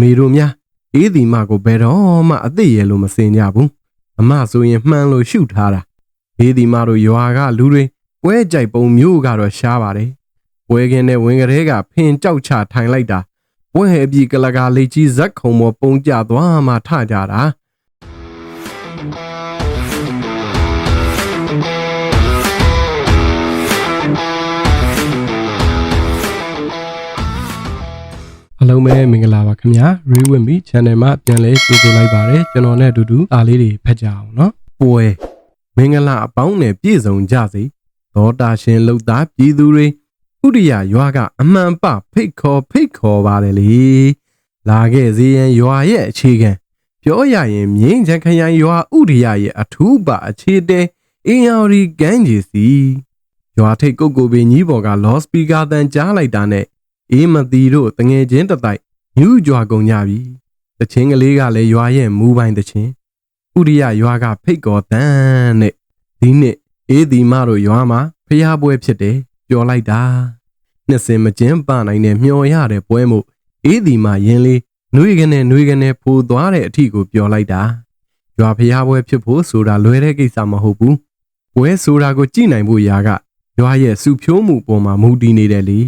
မေတို့များအေးဒီမကိုဘယ်တော့မှအသိရဲ့လို့မစင်ကြဘူးအမဆိုရင်မှန်လို့ရှုထားတာအေးဒီမတို့ရွာကလူတွေပွဲကြိုက်ပုံမျိုးကတော့ရှားပါတယ်ပွဲကင်းနဲ့ဝင်ကလေးကဖင်ကြောက်ချထိုင်လိုက်တာပွဲဟဲအပြီးကလကားလေးကြီးဇက်ခုံပေါ်ပုံကျသွားမှထကြတာ အားလုံးပဲမင်္ဂလာပါခင်ဗျာ Rewinby Channel မှာပြန်လဲကြိုဆိုလိုက်ပါတယ်ကျွန်တော်နဲ့အတူတူအားလေးတွေဖတ်ကြအောင်နော်ပွဲမင်္ဂလာအပေါင်းနဲ့ပြည့်စုံကြစေသောတာရှင်လှူသားပြည်သူတွေဥဒိယရွာကအမှန်ပဖိတ်ခေါ်ဖိတ်ခေါ်ပါတယ်လေလာခဲ့စည်းရန်ရွာရဲ့အခြေခံပြောရရင်မြင်းချန်ခရိုင်ရွာဥဒိယရဲ့အထူးပါအခြေတဲအင်ယော်ရီကန်းကြီးစီရွာထိတ်ကုတ်ကိုပင်ကြီးပေါ်ကလော့စပီကာတန်ကြားလိုက်တာနဲ့ အေးမသီတို့တငယ်ချင်းတတိုက်ညူးကြွာကုန်ကြပြီတချင်းကလေးကလည်းရွာရဲ့မူပိုင်တချင်းဥရိယရွာကဖိတ်ကော်တန်းနဲ့ဒီနှစ်အေးဒီမတို့ရွာမှာဖျားပွဲဖြစ်တယ်ပျော်လိုက်တာနှစ်စင်မကျင်းပနိုင်တဲ့မျော်ရတဲ့ပွဲမို့အေးဒီမရင်လေးနှွေးကနေနှွေးကနေဖိုးသွားတဲ့အထီကိုပျော်လိုက်တာရွာဖျားပွဲဖြစ်ဖို့ဆိုတာလွယ်တဲ့ကိစ္စမဟုတ်ဘူးပွဲဆိုတာကိုကြည့်နိုင်ဖို့ရာကရွာရဲ့စုဖြိုးမှုပေါ်မှာမူတည်နေတယ်လေ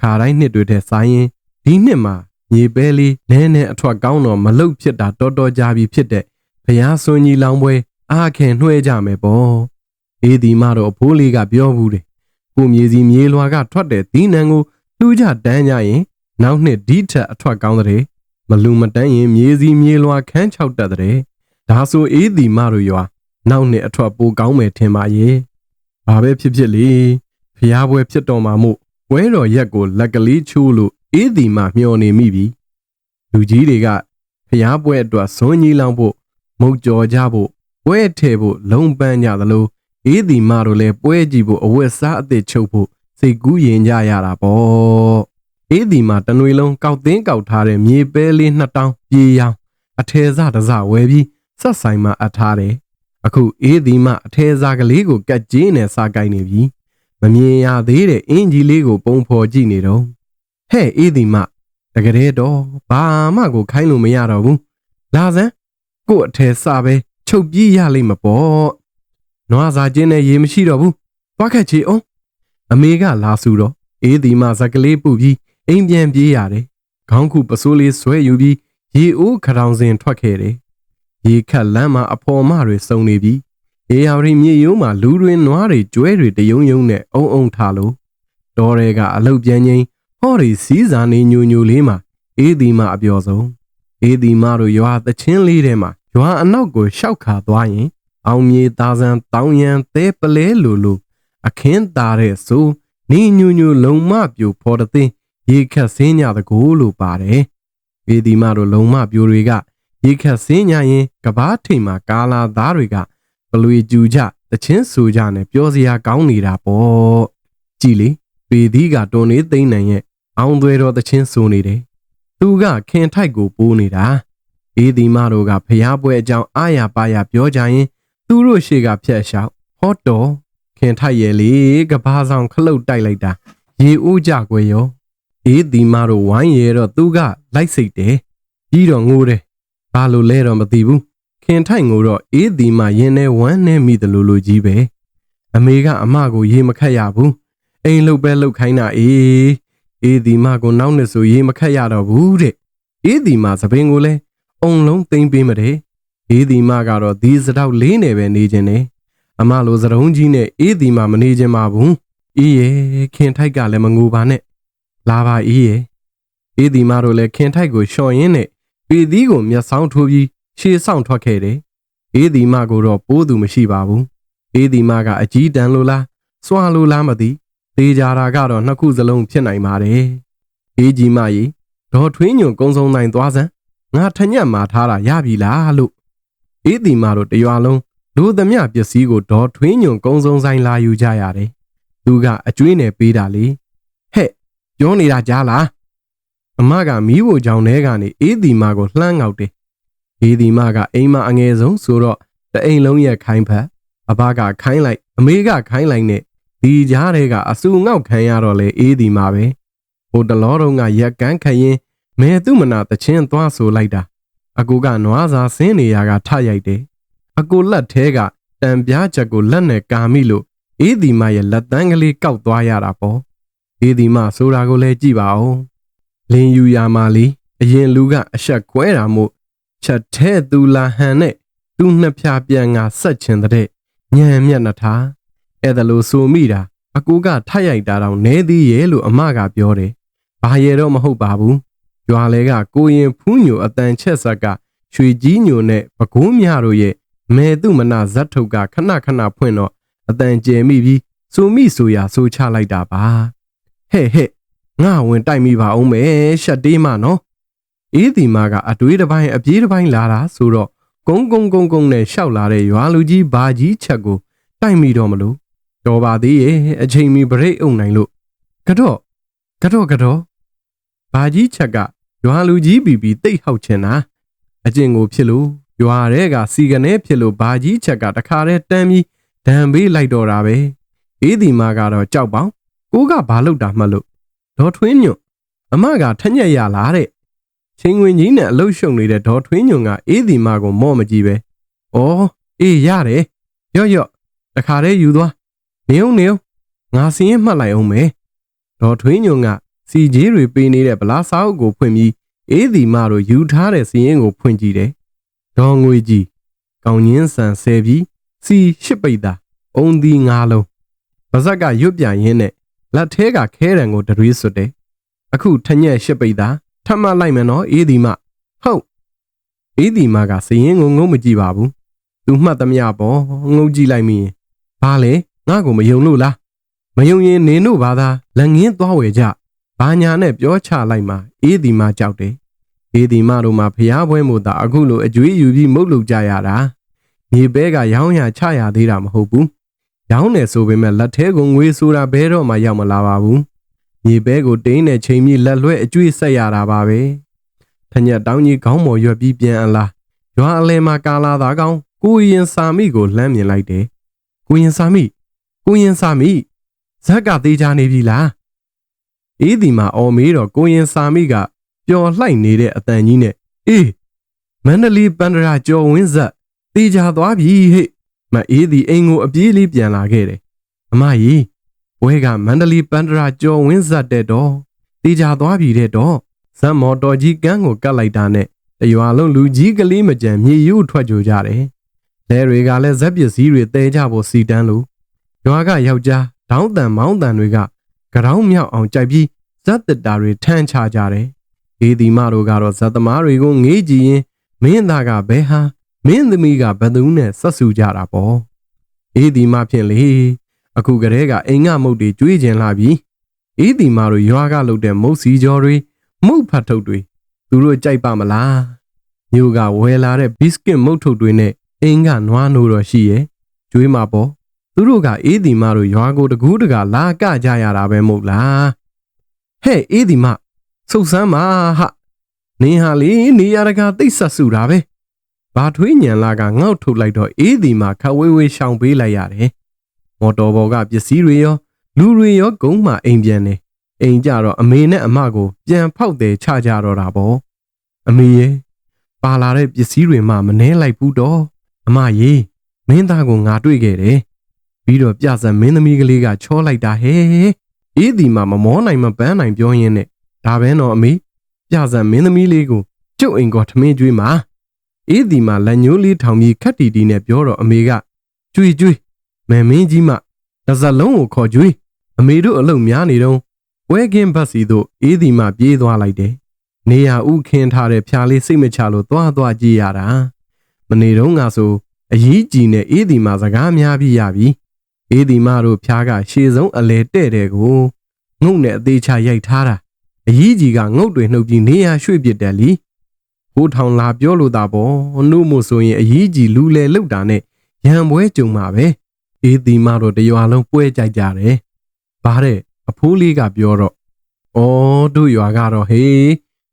ခါတိုင်းနှစ်တွေတဲ့ဆိုင်ရင်ဒီနှစ်မှာမြေပဲလေးနဲနဲအထွက်ကောင်းတော့မလုတ်ဖြစ်တာတော်တော်ကြာပြီဖြစ်တဲ့ဘုရားဆွန်ကြီးလောင်းပွဲအားခင်နှွှဲကြမယ်ပေါ့အေးဒီမတော့အဖိုးလေးကပြောဘူးတယ်ကိုမြေစီမြေလွာကထွက်တဲ့ဒီနံကိုလှူကြတန်းကြရင်နောက်နှစ်ဒီထက်အထွက်ကောင်းတဲ့မလူမတန်းရင်မြေစီမြေလွာခန်းချောက်တက်တဲ့ဒါဆိုအေးဒီမတို့ရွာနောက်နှစ်အထွက်ပိုကောင်းမယ်ထင်ပါရဲ့ဘာပဲဖြစ်ဖြစ်လေဖျားပွဲဖြစ်တော်မှာမို့ ပွဲတော်ရက်ကိုလက်ကလေးချိုးလို့အေးဒီမှမျောနေမိပြီလူကြီးတွေကဖျားပွဲအတွက်ဇွန်ကြီးလောင်းဖို့မုတ်ကြော်ကြဖို့ပွဲထဲဖို့လုံပန်းကြသလိုအေးဒီမတို့လည်းပွဲကြည့်ဖို့အဝတ်စားအသစ်ချုပ်ဖို့စိတ်ကူးရင်ကြရတာပေါ့အေးဒီမတနွေလုံးကောက်သိန်းကောက်ထားတဲ့မြေပဲလေးနှစ်တောင်းပြေးရောင်းအထဲစားတစဝယ်ပြီးဆက်ဆိုင်မှာအပ်ထားတယ်အခုအေးဒီမအထဲစားကလေးကိုကတ်ကြီးနဲ့စားကိုင်းနေပြီ မမြင်ရသေးတဲ့အင်ဂျီလေးကိုပုံဖော်ကြည့်နေတော့ဟဲ့အေးဒီမတကယ်တော့ဘာမှကိုခိုင်းလို့မရတော့ဘူးလာစမ်းကို့အထယ်စပဲချုပ်ပြီးရလိမ့်မပေါ့နွားစာချင်းနဲ့ရေမရှိတော့ဘူးသွားခက်ချေအောင်အမေကလာဆူတော့အေးဒီမဇက်ကလေးပုပြီးအိမ်ပြန်ပြေးရတယ်ခေါင်းခုပစိုးလေးဆွဲယူပြီးရေအိုးခရောင်စင်ထွက်ခဲ့တယ်ရေခတ်လမ်းမှာအဖော်မတွေစုံနေပြီ အေယာရီမြေယုံမှာလူတွေနွားတွေကျွဲတွေတယုံယုံနဲ့အုံအုံထားလို့တော်ရဲကအလုတ်ပြန်ငိမ့်ဟောဒီစီးစာနေညူညူလေးမှာအေးဒီမအပျော်ဆုံးအေးဒီမတို့ရွာသချင်းလေးထဲမှာရွာအနောက်ကိုရှောက်ခါသွားရင် အောင်မြေသားစံတောင်းရန်သဲပလဲလိုလိုအခင်းသားတဲ့ဆိုနေညူညူလုံမပြိုဖော်တဲ့သိရေခတ်စင်းညတကိုလို့ပါတယ်အေးဒီမတို့လုံမပြိုတွေကရေခတ်စင်းညရင်ကဘာထိန်မှာကာလာသားတွေက ပလွေကျူကြတချင်းဆူကြနဲ့ပြောစရာကောင်းနေတာပေါ့ကြည်လေပေသီးကတွန်နေသိမ့်နိုင်ရဲ့အောင်သွဲတော်တချင်းဆူနေတယ်သူကခင်ထိုက်ကိုပိုးနေတာအေးဒီမတို့ကဖျားပွဲအကြောင်းအာရပါရပြောကြရင် သူတို့ရှေ့ကဖြတ်လျှောက်ဟောတော်ခင်ထိုက်ရဲ့လေကဘာဆောင်ခလုတ်တိုက်လိုက်တာရေဦးကြွယ်ရောအေးဒီမတို့ဝိုင်းရဲတော့သူကလိုက်စိတ်တယ်ပြီးတော့ငိုးတယ်ဘာလို့လဲတော့မသိဘူး ခင်ထိုက်ငိုတော့အေးဒီမှရင်ထဲဝမ်းနဲ့မိတယ်လို့လို့ကြီးပဲအမေကအမကိုရေမခတ်ရဘူးအိမ်လုတ်ပဲလုတ်ခိုင်းတာအေးအေးဒီမှကိုနောက်နှစ်ဆိုရေမခတ်ရတော့ဘူးတဲ့အေးဒီမှသပင်ကိုလဲအုံလုံးသိမ့်ပေးမတဲ့အေးဒီမှကတော့ဒီစတော့လေးနေပဲနေခြင်းနဲ့အမလိုစရုံးကြီးနဲ့အေးဒီမှမနေခြင်းပါဘူးအေးရဲ့ခင်ထိုက်ကလည်းမငိုပါနဲ့လာပါအေးရဲ့အေးဒီမှတို့လည်းခင်ထိုက်ကိုလျှော်ရင်းနဲ့ပေသီးကိုမျက်စောင်းထိုးပြီး ရှေ့ဆောင်ထွက်ခဲ့တယ်။အေးဒီမကိုတော့ပိုးသူမရှိပါဘူး။အေးဒီမကအကြီးတန်းလိုလားစွာလိုလားမသိသေးကြတာကတော့နှစ်ခုစလုံးဖြစ်နိုင်ပါတယ်။အေးကြီးမကြီးဒေါ်ထွင်းညွန်ကုံစုံနိုင်သွားစမ်းငါထညက်မာထားတာရပြီလားလို့အေးဒီမတို့တရွာလုံးလူသမျှပစ္စည်းကိုဒေါ်ထွင်းညွန်ကုံစုံဆိုင်လာယူကြရတယ်။သူကအကျွေးနဲ့ပေးတာလေ။ဟဲ့ပြောနေတာကြားလား။အမကမီးဝချောင်းထဲကနေအေးဒီမကိုလှမ်းငေါက်တယ် ဒီဒီမကအိမ်မအငယ်ဆုံးဆိုတော့တအိမ်လုံးရဲ့ခိုင်းဖက်အဘကခိုင်းလိုက်အမေကခိုင်းလိုက်နဲ့ဒီကြားထဲကအဆူငေါက်ခံရတော့လေအေးဒီမှာပဲဟိုတလောတုံးကရက်ကန်းခရင်မဲသူ့မနာတချင်းသွားဆိုလိုက်တာအကူကနွားစာဆင်းနေရကထရိုက်တယ်အကူလက်သေးကတံပြားချက်ကိုလက်နဲ့ကာမိလို့အေးဒီမရဲ့လက်တန်းကလေးကောက်သွားရတာပေါ့အေးဒီမဆိုတာကိုလည်းကြည့်ပါဦးလင်းယူရာမာလီအရင်လူကအဆက်ကွဲတာမို့ ချက်ထဲသူလာဟန်နဲ့သူ့နှစ်ဖြာပြန်ငါဆက်ချင်တဲ့ညံမျက်နှာထားအဲ့ဒါလို့ဆိုမိတာအကူကထရိုက်တာတော့နဲသေးရဲ့လို့အမကပြောတယ်ဘာရဲတော့မဟုတ်ပါဘူးရွာလဲကကိုရင်ဖူးညိုအတန်ချက်ဆက်ကရွှေကြီးညိုနဲ့ပကိုးမြတို့ရဲ့မဲသူမနာဇက်ထုတ်ကခဏခဏဖွင့်တော့အတန်ကျဲမိပြီးစူမိဆိုရဆိုချလိုက်တာပါဟဲ့ဟဲ့ငါဝင်တိုက်မိပါအောင်မယ်ရှက်တေးမနော် အေးဒီမာကအတွေးတစ်ပိုင်းအပြေးတစ်ပိုင်းလာတာဆိုတော့ကုန်းကုန်းကုန်းကုန်းနဲ့ရှောက်လာတဲ့ရွာလူကြီးဘာကြီးချက်ကိုတိုက်မိတော့မလို့တော်ပါသေးရဲ့အချိန်မီဗရိတ်အုံနိုင်လို့ကတော့ကတော့ကတော့ဘာကြီးချက်ကရွာလူကြီးပြီးပြီးတိတ်ဟောက်ချင်တာအကျင့်ကိုဖြစ်လို့ရွာထဲကစီကနေဖြစ်လို့ဘာကြီးချက်ကတခါတည်းတန်းပြီးဒံပေးလိုက်တော့တာပဲအေးဒီမာကတော့ကြောက်ပေါင်းကိုကဘာလုပ်တာမှလို့ဒေါ်ထွင်းညွန့်အမကထညက်ရလားတဲ့ ချင်းဝင်ကြီးနဲ့အလုရှုံနေတဲ့ဒေါ်ထွင်းညွန့်ကအေးဒီမာကိုမော့မကြည့်ပဲဩအေးရတယ်ရော့ရော့တခါတည်းယူသွားနေုံနေုံငါစီရင်မှတ်လိုက်အောင်မယ်ဒေါ်ထွင်းညွန့်ကစီကြီးတွေပေးနေတဲ့ဗလားစာအုပ်ကိုဖွင့်ပြီးအေးဒီမာတို့ယူထားတဲ့စီရင်ကိုဖွင့်ကြည့်တယ်ဒေါ်ငွေကြီးကောင်းညင်းဆန်ဆဲပြီးစီရှစ်ပိတ်တာအုံဒီငါးလုံးပါဇက်ကရွတ်ပြရင်းနဲ့လက်ထဲကခဲတံကိုတရွေးစွတ်တယ်အခုထညက်ရှစ်ပိတ်တာ ထပ်မလိုက်မယ်နော်အေးဒီမဟုတ်အေးဒီမကစရင်ကိုငုံမကြည့်ပါဘူးသူမှတ်သမျှပေါ်ငုံကြည့်လိုက်မိရင်ဘာလဲငါ့ကိုမယုံလို့လားမယုံရင်နင်တို့ဘာသာလက်ငင်းသွားဝယ်ကြဘာညာနဲ့ပြောချလိုက်မှအေးဒီမကြောက်တယ်အေးဒီမတို့မှဖျားပွဲမို့သာအခုလိုအကျွေးယူပြီးမုတ်လုပ်ကြရတာမြေပဲကရောင်းရချရသေးတာမဟုတ်ဘူးရောင်းတယ်ဆိုပေမဲ့လက်ထဲကိုငွေဆိုတာဘဲတော့မှရောက်မလာပါဘူး မြေပဲကိုတင်းနဲ့ချိန်ပြီးလက်လွဲအကျွေးဆက်ရတာပါပဲထညက်တောင်းကြီးခေါင်းမော်ရွက်ပြီးပြန်အလားရွာအလဲမှာကာလာသာကောင်းကိုရင်စာမိကိုလှမ်းမြင်လိုက်တယ်ကိုရင်စာမိကိုရင်စာမိဇက်ကသေးချနေပြီလားအေးဒီမှာအော်မေးတော့ကိုရင်စာမိကပျော်လှိုက်နေတဲ့အတန်ကြီးနဲ့အေးမန္တလေးပန္ဒရာကျော်ဝင်းဇက်တေးကြသွားပြီဟဲ့မအေးဒီအိမ်ကိုအပြေးလေးပြန်လာခဲ့တယ်အမကြီး ဘွဲကမန္တလေးပန္ဒရာကျော်ဝင်းဇက်တဲ့တော့တေးကြသွားပြီတဲ့တော့ဇက်မော်တော်ကြီးကန်းကိုကတ်လိုက်တာနဲ့တရွာလုံးလူကြီးကလေးမကြံမြေယူထွက်ကြကြတယ်လဲတွေကလည်းဇက်ပစ္စည်းတွေတဲကြဖို့စီတန်းလို့ရွာကယောက်ျားဒေါင်းတန်မောင်းတန်တွေကကြောင်မြောက်အောင်ကြိုက်ပြီးဇက်တစ်တာတွေထမ်းချကြတယ်အေဒီမတို့ကတော့ဇက်သမားတွေကိုငေးကြည့်ရင်မင်းသားကဘဲဟာမင်းသမီးကဘသူနဲ့ဆက်ဆူကြတာပေါ့အေးဒီမဖြင့်လေ အခုကလေးကအိမ်ငါမုတ်တွေကျွေးကျင်လာပြီအေးဒီမတို့ရွာကလုပ်တဲ့မုတ်စီကြော်တွေမုတ်ဖတ်ထုတ်တွေသူတို့ကြိုက်ပါမလားမြို့ကဝယ်လာတဲ့ဘစ်ကစ်မုတ်ထုတ်တွေနဲ့အိမ်ကနွားနိုးတော့ရှိရဲ့ကျွေးမှာပေါ့သူတို့ကအေးဒီမတို့ရွာကိုတကူးတကလာကကြရတာပဲမဟုတ်လားဟဲ့အေးဒီမဆုတ်ဆမ်းပါဟာနင်းဟာလေနေရတကာသိပ်ဆက်စုတာပဲဘာထွေးညံလာကငေါ့ထုတ်လိုက်တော့အေးဒီမှာခဝေးဝေးရှောင်ပေးလိုက်ရတယ် မော်တော်ဘော်ကပစ္စည်းတွေရောလူတွေရောဂုံးမှအိမ်ပြန်နေအိမ်ကြတော့အမေနဲ့အမကိုပြန်ဖောက်တယ်ချကြတော့တာပေါ့အမေရေပါလာတဲ့ပစ္စည်းတွေမှမနှဲလိုက်ဘူးတော့အမရေမင်းသားကိုငါတွေ့ခဲ့တယ်ပြီးတော့ပြဆန်မင်းသမီးကလေးကချောလိုက်တာဟဲ့အေးဒီမှာမမောနိုင်မပန်းနိုင်ပြောရင်းနဲ့ဒါပဲတော့အမေပြဆန်မင်းသမီးလေးကိုကျုပ်အိမ်ကထမင်းကျွေးမှာအေးဒီမှာလက်ညိုးလေးထောင်ပြီးခက်တီတီနဲ့ပြောတော့အမေကကျွေးကျွေး မမင်းကြီးမှတစ်စလုံးကိုခေါ်ကျွေးအမေတို့အလုံများနေတော့ဝဲကင်းဘတ်စီတို့အေးဒီမှပြေးသွားလိုက်တယ်နေရဥခင်းထားတဲ့ဖျားလေးစိတ်မချလို့သွားသွားကြည့်ရတာမနေတော့ငါဆိုအကြီးကြီးနဲ့အေးဒီမှစကားများပြီးရပြီအေးဒီမှတို့ဖျားကရှေဆုံးအလဲတဲ့တဲ့ကိုငုတ်နဲ့အသေးချရိုက်ထားတာအကြီးကြီးကငုတ်တွေနှုတ်ပြီးနေရရွှေ့ပစ်တယ်လीဟိုထောင်လာပြောလို့တာပေါ့နှုတ်မို့ဆိုရင်အကြီးကြီးလူလေလောက်တာနဲ့ရံပွဲကြုံမှာပဲ အေးဒီမတော့တရွာလုံးပွဲကြိုက်ကြတယ်ဘာတဲ့အဖိုးလေးကပြောတော့ဩတို့ရွာကတော့ဟေး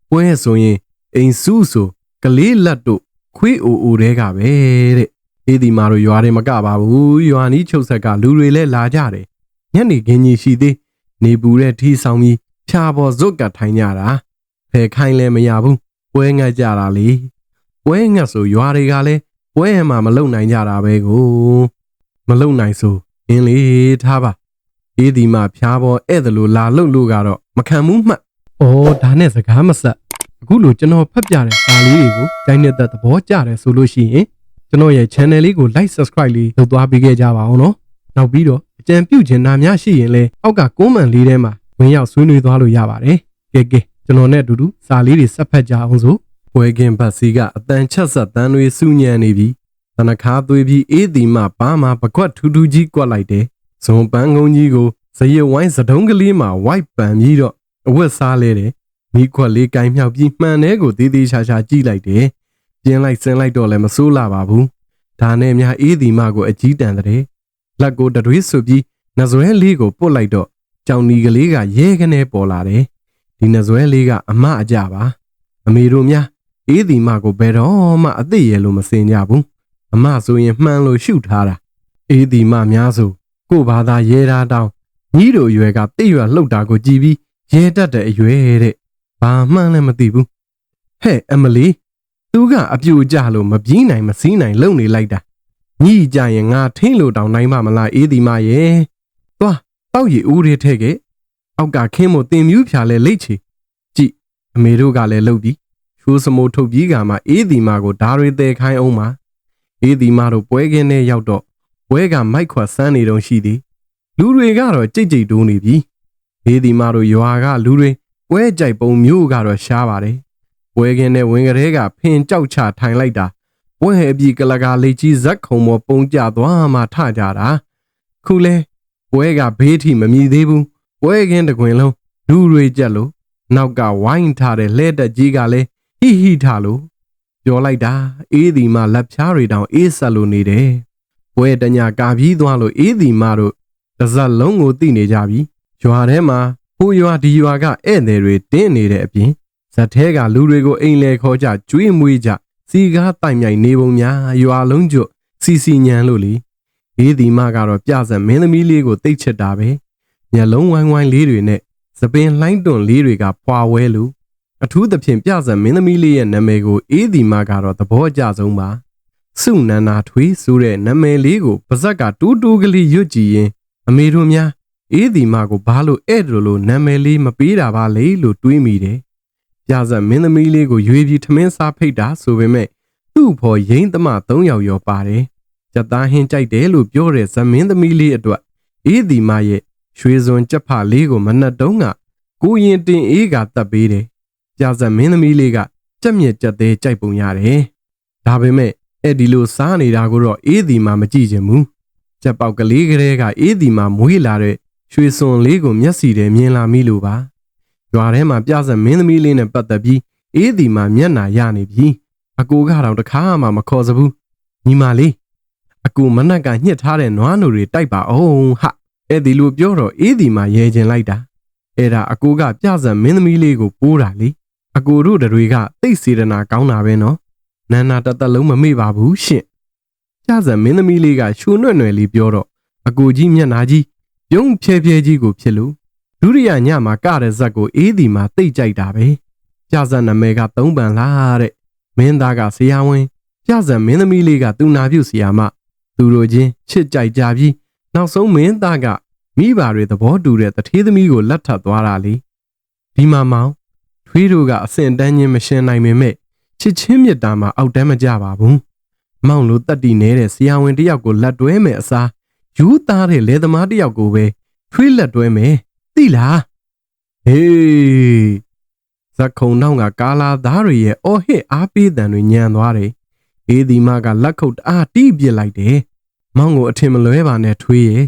ပွဲဆိုရင်အိမ်စုဆိုကလေးလက်တို့ခွေးအိုအိုတဲကပဲတဲ့အေးဒီမာတို့ရွာတွေမကပါဘူးရွာနီးချုပ်ဆက်ကလူတွေလည်းလာကြတယ်ညနေခင်းကြီးရှိသေးနေပူတဲ့ထီဆောင်ပြီးဖြာပေါ်ဇွတ်ကထိုင်ကြတာဖယ်ခိုင်းလဲမရဘူးပွဲငတ်ကြတာလေပွဲငတ်ဆိုရွာတွေကလည်းပွဲမှာမလုံနိုင်ကြတာပဲကို မလုံနိုင်ဆိုအင်းလေထားပါအေးဒီမှာဖျားပေါ်ဧည့်သည်လို့လာလုံလို့ကတော့မခံဘူးမှတ်ဩဒါနဲ့စကားမဆက်အခုလိုကျွန်တော်ဖတ်ပြတဲ့စာလေးတွေကိုကြိုင်းနေတဲ့သဘောကျတယ်ဆိုလို့ရှိရင်ကျွန်တော်ရဲ့ channel လေးကို like subscribe လေးလုပ်သွားပေးခဲ့ကြပါအောင်နော်နောက်ပြီးတော့အကြံပြုချင်တာများရှိရင်လည်းအောက်က comment လေးထဲမှာဝင်ရောက်ဆွေးနွေးသွားလို့ရပါတယ်ကဲကဲကျွန်တော်နဲ့အတူတူစာလေးတွေဆက်ဖတ်ကြအောင်ဆိုဝဲကင်ဘတ်စီကအတန်ချက်ဆက်တန်းတွေစုညံနေပြီတ နခါသွေးပြီးအေးဒီမှပါမှာပကွက်ထူးထူးကြီးကွက်လိုက်တယ်ဇွန်ပန်းကုန်းကြီးကိုဇရဝိုင်းစတုံးကလေးမှာဝိုက်ပန်ပြီးတော့အဝတ်စားလဲတယ်မိခွက်လေးကင်မြောက်ပြီးမှန်တဲ့ကိုသေးသေးချာချာကြည့်လိုက်တယ်ပြင်းလိုက်ဆင်းလိုက်တော့လည်းမစိုးလာပါဘူးဒါနဲ့များအေးဒီမှကိုအကြီးတန်တဲ့လက်ကိုတတွေးဆွပြီးနဇွဲလေးကိုပုတ်လိုက်တော့ကြောင်နီကလေးကရဲကနေပေါ်လာတယ်ဒီနဇွဲလေးကအမအကြပါအမေတို့များအေးဒီမကိုဘယ်တော့မှအသိရလို့မစင်ကြဘူး အမဆိုရင်မှန်လို့ရှုထားတာအေးဒီမများဆိုကို့ဘာသာရဲတာတောင်းညီတို့အရွယ်ကတိရွယ်လှုပ်တာကိုကြည်ပြီးရဲတတ်တဲ့အရွယ်တဲ့ဘာမှန်းလည်းမသိဘူးဟဲ့အမလီသူကအပြူကြလို့မပြေးနိုင်မစည်းနိုင်လုံနေလိုက်တာညီကြရင်ငါထင်းလို့တောင်နိုင်မမလားအေးဒီမရဲ့သွားတောက်ရီဦးရဲထဲ့ခဲ့အောက်ကခင်းမတင်မြူးဖြာလဲလိတ်ချီကြည့်အမေတို့ကလည်းလှုပ်ပြီးချိုးစမိုးထုတ်ပြီးကမှအေးဒီမာကိုဓာရီတဲခိုင်းအောင်ပါ အေးဒီမာတို့ပွဲခင်းထဲရောက်တော့ပွဲကမိုက်ခွဆန်းနေတုံရှိသည်လူတွေကတော့ကြိတ်ကြိတ်တိုးနေပြီအေးဒီမာတို့ရွာကလူတွေပွဲကြိုက်ပုံမျိုးကတော့ရှားပါတယ်ပွဲခင်းထဲဝင်ကလေးကဖင်ကြောက်ချထိုင်လိုက်တာပွဲအပြီကလကာလိတ်ကြီးဇက်ခုံပေါ်ပုံကျသွားမှထကြတာခုလဲပွဲကဘေးထိမမြည်သေးဘူးပွဲခင်းတကွင်လုံးလူတွေကြက်လို့နောက်ကဝိုင်းထားတဲ့လှဲတက်ကြီးကလည်းဟိဟိထားလို့ ပြောလိုက်တာအေးဒီမလက်ဖြားတွေတောင်အေးဆက်လို့နေတယ်ပွဲတညာကာပြီးသွားလို့အေးဒီမတို့တစ်စက်လုံးကိုသိနေကြပြီရွာထဲမှာဟိုရွာဒီရွာကဧည့်သည်တွေတင်းနေတဲ့အပြင်ဇက်ထဲကလူတွေကိုအိမ်လဲခေါ်ကြကျွေးမွေးကြစီကားတိုင်မြိုင်နေပုံများရွာလုံးကျွတ်စီစီညံလို့လေအေးဒီမကတော့ပြဆက်မင်းသမီးလေးကိုတိတ်ချစ်တာပဲမျက်လုံးဝိုင်းဝိုင်းလေးတွေနဲ့သပင်လှိုင်းတွန်လေးတွေကပွာဝဲလို့ အထူးသဖြင့်ပြဆက်မင်းသမီးလေးရဲ့နာမည်ကိုအေးဒီမကတော့သဘောအကျဆုံးပါစုနန္နာထွေးဆိုတဲ့နာမည်လေးကိုပါဇက်ကတူးတူးကလေးရွတ်ကြည့်ရင်အမေတို့များအေးဒီမကိုဘာလို့အဲ့လိုလိုနာမည်လေးမပေးတာပါလေလို့တွေးမိတယ်ပြဆက်မင်းသမီးလေးကိုရွေပြီးထမင်းစားဖိတ်တာဆိုပေမဲ့သူ့ဖော်ရင်းသမ၃ယောက်ရောပါတယ်ကြက်သားဟင်းကြိုက်တယ်လို့ပြောတဲ့ဇမင်းသမီးလေးအတွက်အေးဒီမရဲ့ရွှေစွန်ကြက်ဖလေးကိုမနှက်တုံးကကိုရင်တင်အေးကတတ်ပေးတယ် ပြဆက်မင်းသမီးလေးကကြက်မြက်ကြက်သေးကြိုက်ပုံရတယ်ဒါပေမဲ့အဲ့ဒီလိုစားနေတာကိုတော့အေးဒီမမကြည့်ချင်ဘူးကြက်ပေါက်ကလေးကလေးကအေးဒီမမွေးလာတဲ့ရွှေစွန်လေးကိုမျက်စီထဲမြင်လာမိလို့ပါရွာထဲမှာပြဆက်မင်းသမီးလေးနဲ့ပတ်သက်ပြီးအေးဒီမမျက်နာရနေပြီအကိုကတော့တခါမှမခေါ်စဘူးညီမလေးအကူမနက်ကညှစ်ထားတဲ့နွားနိုတွေတိုက်ပါအောင်ဟာအဲ့ဒီလိုပြောတော့အေးဒီမှာရဲကျင်လိုက်တာအဲ့ဒါအကူကပြဇံမင်းသမီးလေးကိုပိုးတာလေ အကူတို့တွေကတိတ်စေတနာကောင်းတာပဲနော်နန္နာတသက်လုံးမမေ့ပါဘူးရှင့်ပြဇံမင်းသမီးလေးကရှူနွဲ့နွယ်လေးပြောတော့အကူကြီးမျက်နာကြီးပြုံးဖြဲဖြဲကြီးကိုဖြစ်လို့ဒုတိယညမှာကတဲ့ဇက်ကိုအေးဒီမှာတိတ်ကြိုက်တာပဲပြဇံနာမည်ကသုံးပန်လားတဲ့မင်းသားကဆရာဝန်ပြဇံမင်းသမီးလေးကသူနာပြုဆရာမသူတို့ချင်းချစ်ကြိုက်ကြပြီးနောက်ဆုံးမင်းသားကမိဘတွေသဘောတူတဲ့တထေးသမီးကိုလက်ထပ်သွားတာလေဒီမှာမောင် ထွေးတို့ကအစင်တန်းချင်းမရှင်းနိုင်ပေမဲ့ချစ်ချင်းမြတ်တာမှာအောက်တန်းမကြပါဘူးမောင်လိုတက်တီနေတဲ့ဆရာဝန်တယောက်ကိုလက်တွဲမယ်အစားယူသားတဲ့လေသမားတယောက်ကိုပဲထွေးလက်တွဲမယ်သိလားဟေးဇက်ခုံနောက်ကကာလာသားတွေရဲ့အော်ဟစ်အားပေးတန်တွေညံသွားတယ်အေးဒီမကလက်ခုပ်တအားတီးပစ်လိုက်တယ်မောင်ကိုအထင်မလွဲပါနဲ့ထွေးရဲ့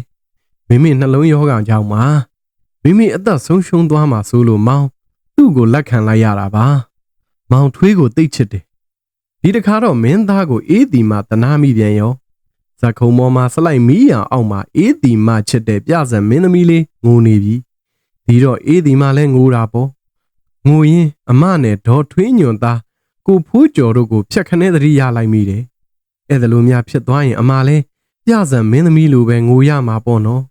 မိမိနှလုံးရောဂါကြောင့်ပါမိမိအသက်ဆုံးရှုံးသွားမှာဆိုလို့မောင် သူ့ကိုလက်ခံလိုက်ရတာပါမောင်ထွေးကိုတိတ်ချစ်တယ်ဒီတခါတော့မင်းသားကိုအေးတီမှတနာမိပြန်ရောဇက်ခုံပေါ်မှာစလိုက်မီးရအောင်အောက်မှာအေးတီမှချစ်တဲ့ပြဇံမင်းသမီးလေးငိုနေပြီဒီတော့အေးတီမှလည်းငိုတာပေါ့ငိုရင်အမနဲ့ဒေါ်ထွေးညွန်သားကိုဖိုးကျော်တို့ကိုဖြတ်ခနဲသတိရလိုက်မိတယ်အဲ့ဒါလိုများဖြစ်သွားရင်အမလည်းပြဇံမင်းသမီးလိုပဲငိုရမှာပေါ့နော်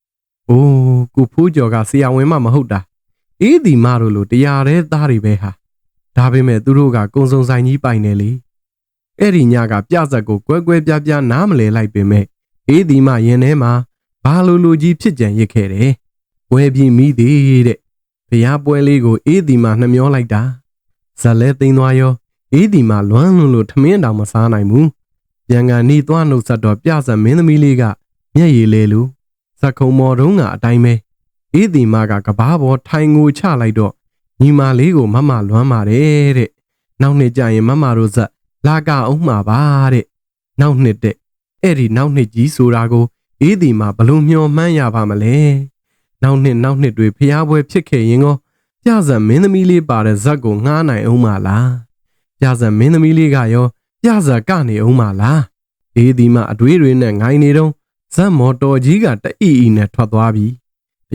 ။အိုးကိုဖိုးကျော်ကဆရာဝန်မမဟုတ်တာ။ အေးဒီမတို့လိုတရားတဲ့သားတွေပဲဟာဒါပေမဲ့သူတို့ကကုံစုံဆိုင်ကြီးပိုင်နေလေအဲ့ဒီညကပြဆက်ကိုကွဲကွဲပြားပြားနားမလဲလိုက်ပေမဲ့အေးဒီမရင်ထဲမှာဘာလိုလိုကြီးဖြစ်ကြံရစ်ခဲ့တယ်ဝဲပြီးမိသေးတဲ့ဘုရားပွဲလေးကိုအေးဒီမနှမျောလိုက်တာဇက်လဲသိမ်းသွားရောအေးဒီမလွမ်းလွန်းလို့ထမင်းတောင်မစားနိုင်ဘူးပြန်ကန်နီးသွားနှုတ်ဆက်တော့ပြဆက်မင်းသမီးလေးကမျက်ရည်လဲလို့ဇက်ခုံမော်တုံးကအတိုင်းပဲ အေးဒီမကကဘာပေါ်ထိုင်ငိုချလိုက်တော့ညီမလေးကိုမမလွမ်းပါတယ်တဲ့နောက်နှစ်ကျရင်မမတို့ဇက်လာကအောင်မှာပါတဲ့နောက်နှစ်တဲ့အဲ့ဒီနောက်နှစ်ကြီးဆိုတာကိုအေးဒီမှာဘလို့မျှော်မှန်းရပါမလဲနောက်နှစ်နောက်နှစ်တွေဖျားပွဲဖြစ်ခဲ့ရင်ကောပြဇံမင်းသမီးလေးပါတဲ့ဇက်ကိုငှားနိုင်အောင်မလားပြဇံမင်းသမီးလေးကရောပြဇက်ကနေအောင်မလားအေးဒီမှာအတွေးတွေနဲ့ငိုင်းနေတော့ဇက်မော်တော်ကြီးကတအီအီနဲ့ထွက်သွားပြီ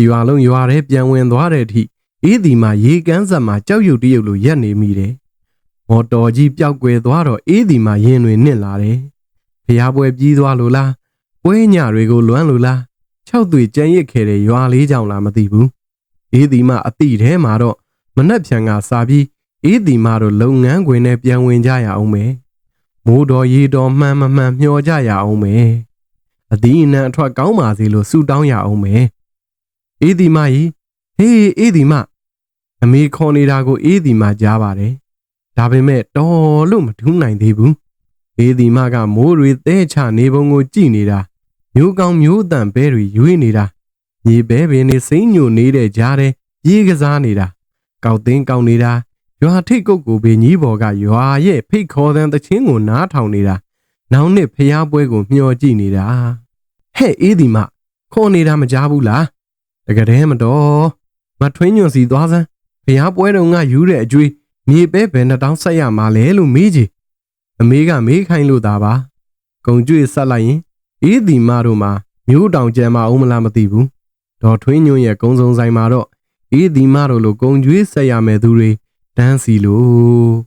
ရွာလုံးရွာထဲပြန်ဝင်သွားတဲ့အထိအေးဒီမှာရေကန်းဆက်မှာကြောက်ရွံ့တရုပ်လိုရက်နေမိတယ်။မော်တော်ကြီးပျောက်ကွယ်သွားတော့အေးဒီမှာရင်တွေနစ်လာတယ်။ဖျားပွဲပြီးသွားလို့လား။ပွဲညတွေကိုလွမ်းလို့လား။ခြောက်သွေကြမ်းရစ်ခဲ့တဲ့ရွာလေးကြောင်လားမသိဘူး။အေးဒီမှာအတိထဲမှာတော့မနှက်ဖြန်ကစားပြီးအေးဒီမှာတော့လုပ်ငန်းခွင်နဲ့ပြန်ဝင်ကြရအောင်မယ်။မိုးတော်ရေတော်မှန်မမှန်မျှော်ကြရအောင်မယ်။အသီးအနှံအထွက်ကောင်းပါစေလို့ဆုတောင်းရအောင်မယ်။ အေးဒီမကြီးဟေးအေးဒီမအမေခေါ်နေတာကိုအေးဒီမာကြားပါတယ်။ဒါပေမဲ့တော်လို့မထူးနိုင်သေးဘူး။အေးဒီမာကမိုးတွေသဲချနေပုံကိုကြည့်နေတာမျိုးကောင်းမျိုးတန်ဘဲတွေရွေးနေတာမြေဘဲပင်နေစိမ့်ညိုနေတဲ့ကြားထဲပြေးကစားနေတာကောက်သိန်းကောက်နေတာရွာထိတ်ကုတ်ကိုပဲညီးဘော်ကရွာရဲ့ဖိတ်ခေါ်တဲ့တချင်းကိုနားထောင်နေတာနောက်နှစ်ဖျားပွဲကိုမျှော်ကြည့်နေတာဟဲ့အေးဒီမာခေါ်နေတာမကြားဘူးလား တကယ်တည်းမတော်မထွင်းညွန့်စီသွားစမ်းဘုရားပွဲတော်ကယူတဲ့အကျွေးမြေပဲဘယ်နှတောင်းဆက်ရမှာလဲလို့မေးကြည့်အမေကမေးခိုင်းလို့သာပါဂုံကျွေးဆက်လိုက်ရင်အေးဒီမတို့မှာမျိုးတောင်ကျဲမအောင်မလားမသိဘူးဒေါ်ထွင်းညွန့်ရဲ့ကုံစုံဆိုင်မှာတော့အေးဒီမတို့လိုဂုံကျွေးဆက်ရမယ်သူတွေတန်းစီလို့